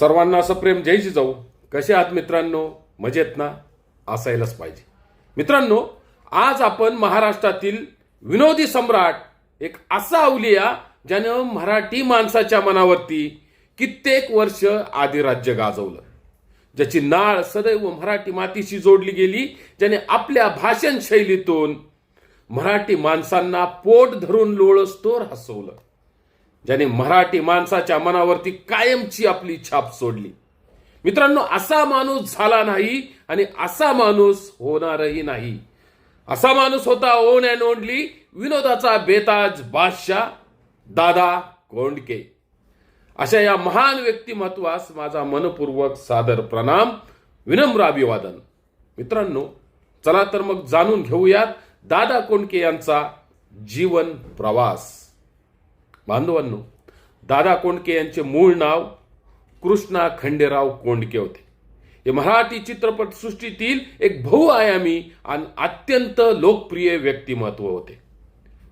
सर्वांना असं प्रेम जयची जाऊ. कसे आहात मित्रांनो? मजेत ना? असायलाच पाहिजे. मित्रांनो आज आपण महाराष्ट्रातील विनोदी सम्राट एक असा अवलिया ज्यानं मराठी माणसाच्या मनावरती कित्येक वर्ष आदिराज्य गाजवलं. ज्याची नाळ सदैव मराठी मातीशी जोडली गेली ज्याने आपल्या भाषण शैलीतून मराठी माणसांना पोट धरून लोळस्तोर हसवलं. ज्याने मराठी माणसाच्या मनावरती कायमची आपली छाप सोडली. मित्रांनो असा माणूस झाला नाही आणि असा माणूस होणारही नाही. असा माणूस होता ओन अँड ओनली विनोदाचा बेताज बादशाह दादा कोंडके. अशा या महान व्यक्तिमत्वास माझा मनपूर्वक सादर प्रणाम विनम्र अभिवादन. मित्रांनो चला तर मग जाणून घेऊयात दादा कोंडके यांचा जीवन प्रवास. बांधवांनो दादा कोंडके यांचे मूळ नाव कृष्णा खंडेराव कोंडके होते. हे मराठी चित्रपटसृष्टीतील एक बहुआयामी आणि अत्यंत लोकप्रिय व्यक्तिमत्व होते.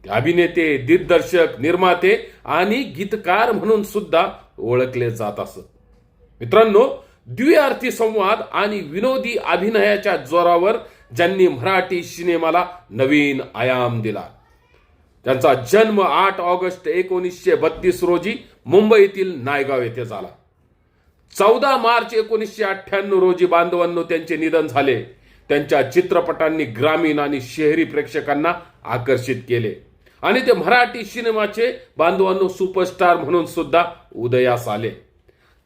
ते अभिनेते दिग्दर्शक निर्माते आणि गीतकार म्हणून सुद्धा ओळखले जात असत. मित्रांनो द्विअर्थी संवाद आणि विनोदी अभिनयाच्या जोरावर ज्यांनी मराठी सिनेमाला नवीन आयाम दिला त्यांचा जन्म आठ ऑगस्ट एकोणीसशे बत्तीस रोजी मुंबईतील नायगाव येथे झाला. चौदा मार्च एकोणीसशे अठ्ठ्याण्णव रोजी बांधवांनो त्यांचे निधन झाले. त्यांच्या चित्रपटांनी ग्रामीण आणि शहरी प्रेक्षकांना आकर्षित केले. आणि ते मराठी सिनेमाचे बांधवांनो सुपरस्टार म्हणून सुद्धा उदयास आले.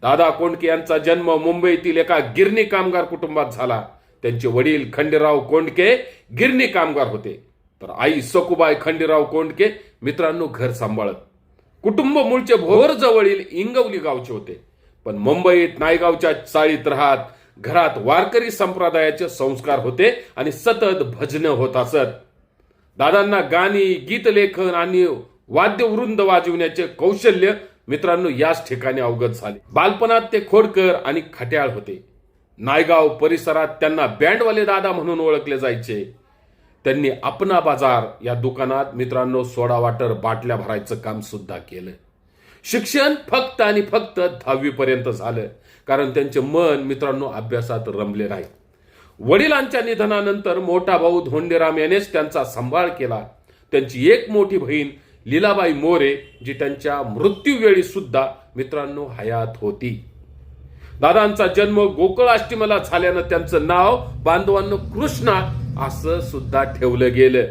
दादा कोंडके यांचा जन्म मुंबईतील एका गिरणी कामगार कुटुंबात झाला. त्यांचे वडील खंडेराव कोंडके गिरणी कामगार होते. तर आई सकुबाई खंडेराव कोंडके मित्रांनो घर सांभाळत. कुटुंब मूळचे भोर जवळील इंगवली गावचे होते. पण मुंबईत नायगावच्या चाळीत राहत घरात वारकरी संप्रदायाचे संस्कार होते आणि सतत भजन होत असत. दादांना गाणी गीतलेखन आणि वाद्यवृंद वाजवण्याचे कौशल्य मित्रांनो याच ठिकाणी अवगत झाले. बालपणात ते खोडकर आणि खट्याळ होते. नायगाव परिसरात त्यांना बँडवाले दादा म्हणून ओळखले जायचे. त्यांनी अपना बाजार या दुकानात मित्रांनो सोडा वाटर बाटल्या भरायचं काम सुद्धा केलं. शिक्षण फक्त आणि फक्त दहावीपर्यंत झालं. कारण त्यांचे मन मित्रांनो अभ्यासात रमले नाही. वडिलांच्या निधनानंतर मोठा भाऊ धोंडेराम यानेच त्यांचा सांभाळ केला. त्यांची एक मोठी बहीण लीलाबाई मोरे जी त्यांच्या मृत्यूवेळी सुद्धा मित्रांनो हयात होती. दादांचा जन्म गोकुळाष्टमीला झाल्यानं त्यांचं नाव बांधवांनो कृष्णा असं सुद्धा ठेवलं गेलं.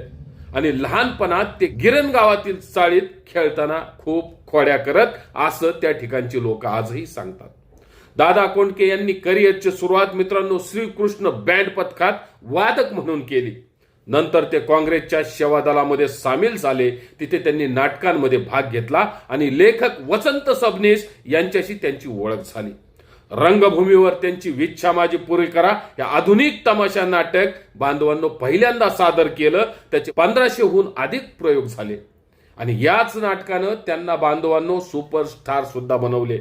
आणि लहानपणात ते गिरण गावातील चाळीत खेळताना खूप खोड्या करत असं त्या ठिकाणची लोक आजही सांगतात. दादा कोंडके यांनी करिअरची सुरुवात मित्रांनो श्रीकृष्ण बँड पथकात वादक म्हणून केली. नंतर ते काँग्रेसच्या सेवा दलामध्ये सामील झाले. तिथे त्यांनी नाटकांमध्ये भाग घेतला आणि लेखक वसंत सबनीस यांच्याशी त्यांची ओळख झाली. रंगभूमीवर त्यांची विच्छा माझी पुरी करा. या आधुनिक तमाशा नाटक बांधवांनो पहिल्यांदा सादर केलं. त्याचे पंधराशेहून अधिक प्रयोग झाले. आणि याच नाटकानं त्यांना बांधवांनो सुपरस्टार सुद्धा बनवले.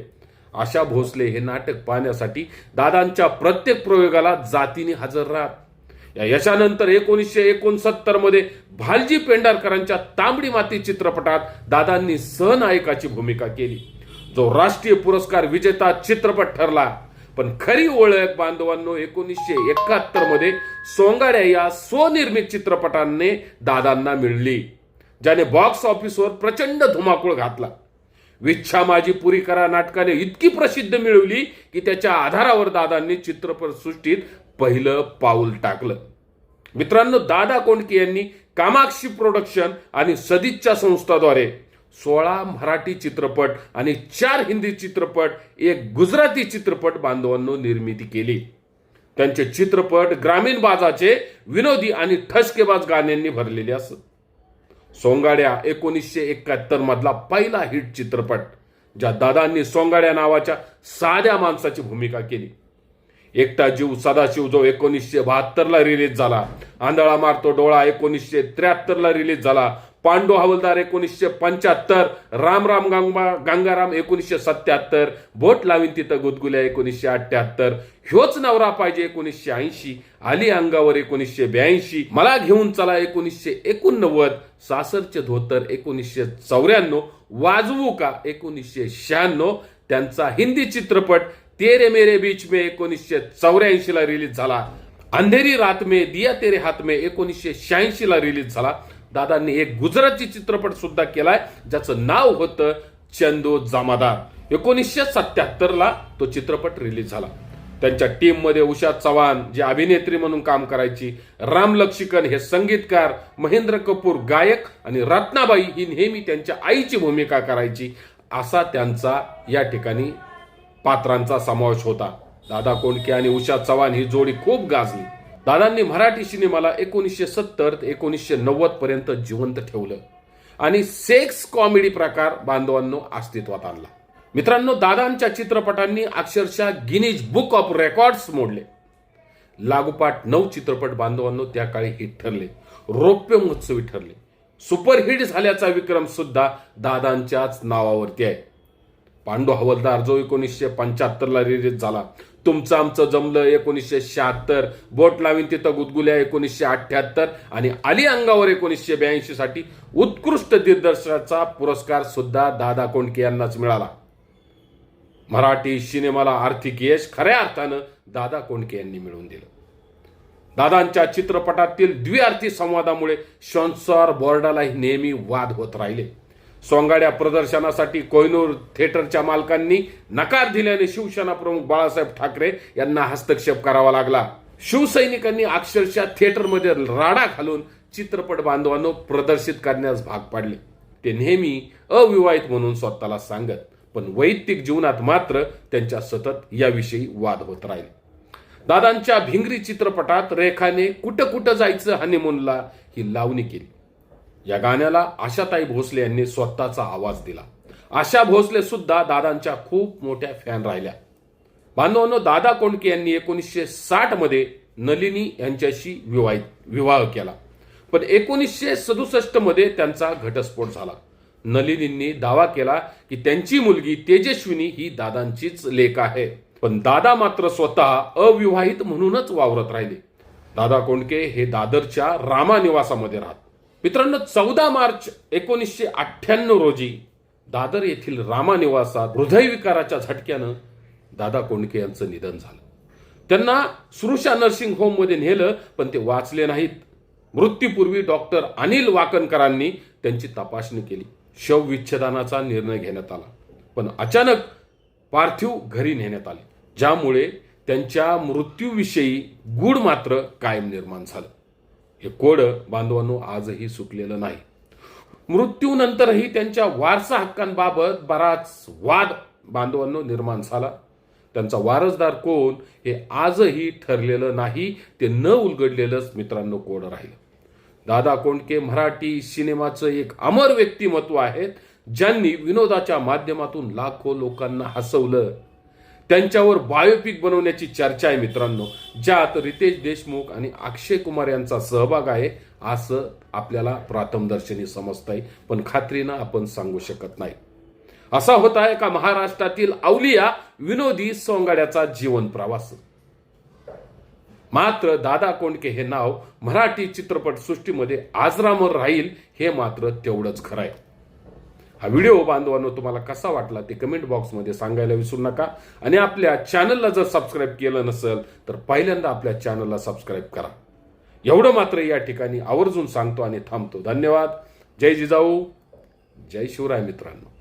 आशा भोसले हे नाटक पाहण्यासाठी दादांच्या प्रत्येक प्रयोगाला जातीने हजर राहत या यशानंतर एकोणीसशे एकोणसत्तरमध्ये भालजी पेंढारकरांच्या तांबडी माती चित्रपटात दादांनी सहनायकाची भूमिका केली. जो राष्ट्रीय पुरस्कार विजेता चित्रपट ठरला. पण खरी ओळख बांधवांनो एकोणीसशे एकाहत्तरमध्ये सोंगाड्या या स्वनिर्मित चित्रपटाने दादांना मिळली. ज्याने बॉक्स ऑफिसवर प्रचंड धुमाकूळ घातला. विच्छा माझी पुरी करा नाटकाने इतकी प्रसिद्ध मिळवली की त्याच्या आधारावर दादांनी चित्रपट सृष्टीत पहिलं पाऊल टाकलं. मित्रांनो दादा कोंडके यांनी कामाक्षी प्रोडक्शन आणि सदिच्छा संस्थाद्वारे सोळा मराठी चित्रपट आणि चार हिंदी चित्रपट एक गुजराती चित्रपट बांधवांनो निर्मिती केली. त्यांचे चित्रपट ग्रामीण बाजाचे विनोदी आणि ठसकेबाज गाण्यांनी भरलेले असत. सोंगाड्या एकोणीसशे एकाहत्तर मधला पहिला हिट चित्रपट ज्या दादांनी सोंगाड्या नावाच्या साध्या माणसाची भूमिका केली. एकटा जीव सदाशिव जो एकोणीसशे बहात्तरला रिलीज झाला. आंधळा मारतो डोळा एकोणीसशे त्र्याहत्तरला रिलीज झाला. पांडू हवलदार एकोणीसशे पंच्याहत्तर रामराम राम गंगा गंगाराम एकोणीसशे सत्याहत्तर बोट लावीन तिथं गुदगुल्या एकोणीसशे अठ्याहत्तर. ह्योच नवरा पाहिजे एकोणीसशे ऐंशी आली अंगावर एकोणीसशे ब्याऐंशी. मला घेऊन चला एकोणीसशे एकोणनव्वद सासरचे धोतर एकोणीसशे चौऱ्याण्णव वाजवू का एकोणीसशे शहाण्णव? त्यांचा हिंदी चित्रपट तेरे मेरे बीच मे एकोणीसशे चौऱ्याऐंशीला रिलीज झाला. अंधेरी रात मे दिया तेरे हात मे एकोणीसशे शहाऐंशीला रिलीज झाला. दादांनी एक गुजराती चित्रपट सुद्धा केलाय ज्याचं नाव होतं चंदो जमादार. एकोणीसशे सत्याहत्तरला तो चित्रपट रिलीज झाला. त्यांच्या टीममध्ये उषा चव्हाण जी अभिनेत्री म्हणून काम करायची राम लक्ष्मण हे संगीतकार महेंद्र कपूर गायक आणि रत्नाबाई ही नेहमी त्यांच्या आईची भूमिका करायची असा त्यांचा या ठिकाणी पात्रांचा समावेश होता. दादा कोंडके आणि उषा चव्हाण ही जोडी खूप गाजली. दादांनी मराठी सिनेमाला एकोणीसशे सत्तर ते एकोणीसशे नव्वद पर्यंत जिवंत ठेवलं. आणि सेक्स कॉमेडी प्रकार बांधवांनो अस्तित्वात आणला. मित्रांनो दादांच्या चित्रपटांनी अक्षरशः गिनीज बुक ऑफ रेकॉर्ड्स मोडले. लागोपाठ नऊ चित्रपट बांधवांनो त्या काळी हिट ठरले. रौप्य महोत्सवी ठरले. सुपरहिट झाल्याचा विक्रम सुद्धा दादांच्याच नावावरती आहे. पांडू हवलदार जो एकोणीसशे पंच्याहत्तरला रिलीज झाला तुमचं आमचं जमलं एकोणीसशे शहात्तर. बोट लावीन तिथं गुदगुल्या एकोणीसशे अठ्ठ्याहत्तर. आणि आली अंगावर एकोणीसशे ब्याऐंशी साठी उत्कृष्ट दिग्दर्शकाचा पुरस्कार सुद्धा दादा कोंडके यांनाच मिळाला. मराठी सिनेमाला आर्थिक यश खऱ्या अर्थानं दादा कोंडके यांनी मिळवून दिलं. दादांच्या चित्रपटातील द्विअर्थी संवादामुळे शॉन्सॉर बोर्डालाही नेहमी वाद होत राहिले. सोंगाड्या प्रदर्शनासाठी कोयनूर थिएटरच्या मालकांनी नकार दिल्याने शिवसेना प्रमुख बाळासाहेब ठाकरे यांना हस्तक्षेप करावा लागला. शिवसैनिकांनी अक्षरशः थिएटरमध्ये राडा घालून चित्रपट बांधवांनो प्रदर्शित करण्यास भाग पाडले. ते नेहमी अविवाहित म्हणून स्वतःला सांगत पण वैयक्तिक जीवनात मात्र त्यांच्या सतत याविषयी वाद होत राहिले. दादांच्या भिंगरी चित्रपटात रेखाने कुठं कुठं जायचं हनीमूनला ही लावणी केली. या गाण्याला आशाताई भोसले यांनी स्वतःचा आवाज दिला. आशा भोसले सुद्धा दादांच्या खूप मोठ्या फॅन राहिल्या. बांधवांनो दादा कोंडके यांनी एकोणीसशे साठमध्ये नलिनी यांच्याशी विवाहित विवाह केला. पण एकोणीसशे सदुसष्टमध्ये त्यांचा घटस्फोट झाला. नलिनींनी दावा केला की त्यांची मुलगी तेजस्विनी ही दादांचीच लेख आहे. पण दादा मात्र स्वतः अविवाहित म्हणूनच वावरत राहिले. दादा कोंडके हे दादरच्या रामा निवासामध्ये राहत. मित्रांनो चौदा मार्च एकोणीसशे अठ्ठ्याण्णव रोजी दादर येथील रामा निवासात हृदयविकाराच्या झटक्यानं दादा कोंडके यांचं निधन झालं. त्यांना सुरुषा नर्सिंग होममध्ये नेलं पण ते वाचले नाहीत. मृत्यूपूर्वी डॉक्टर अनिल वाकणकरांनी त्यांची तपासणी केली. शवविच्छेदनाचा निर्णय घेण्यात आला. पण अचानक पार्थिव घरी नेण्यात आले ज्यामुळे त्यांच्या मृत्यूविषयी गूढ मात्र कायम निर्माण झालं. हे कोड बांधवांनो आजही सुटलेलं नाही. मृत्यूनंतरही त्यांच्या वारसा हक्कांबाबत बराच वाद बांधवांनो निर्माण झाला. त्यांचा वारसदार कोण हे आजही ठरलेलं नाही ते न उलगडलेलंच मित्रांनो कोड राहिलं. दादा कोंडके मराठी सिनेमाचं एक अमर व्यक्तिमत्व आहेत ज्यांनी विनोदाच्या माध्यमातून लाखो लोकांना हसवलं. त्यांच्यावर बायोपिक बनवण्याची चर्चा आहे मित्रांनो ज्यात रितेश देशमुख आणि अक्षय कुमार यांचा सहभाग आहे असं आपल्याला प्राथमदर्शनी समजत आहे पण खात्रीनं आपण सांगू शकत नाही. असा होत आहे का महाराष्ट्रातील अवलिया विनोदी सोंगाड्याचा जीवन प्रवास? मात्र दादा कोंडके हे नाव मराठी चित्रपट सृष्टीमध्ये आजरामर राहील हे मात्र तेवढंच खरं आहे. हा व्हिडिओ बांधवांनो तुम्हाला कसा वाटला ते कमेंट बॉक्समध्ये सांगायला विसरू नका. आणि आपल्या चॅनलला जर सबस्क्राईब केलं नसेल तर पहिल्यांदा आपल्या चॅनलला सबस्क्राईब करा. एवढं मात्र या ठिकाणी आवर्जून सांगतो आणि थांबतो. धन्यवाद. जय जिजाऊ. जय शिवराय मित्रांनो.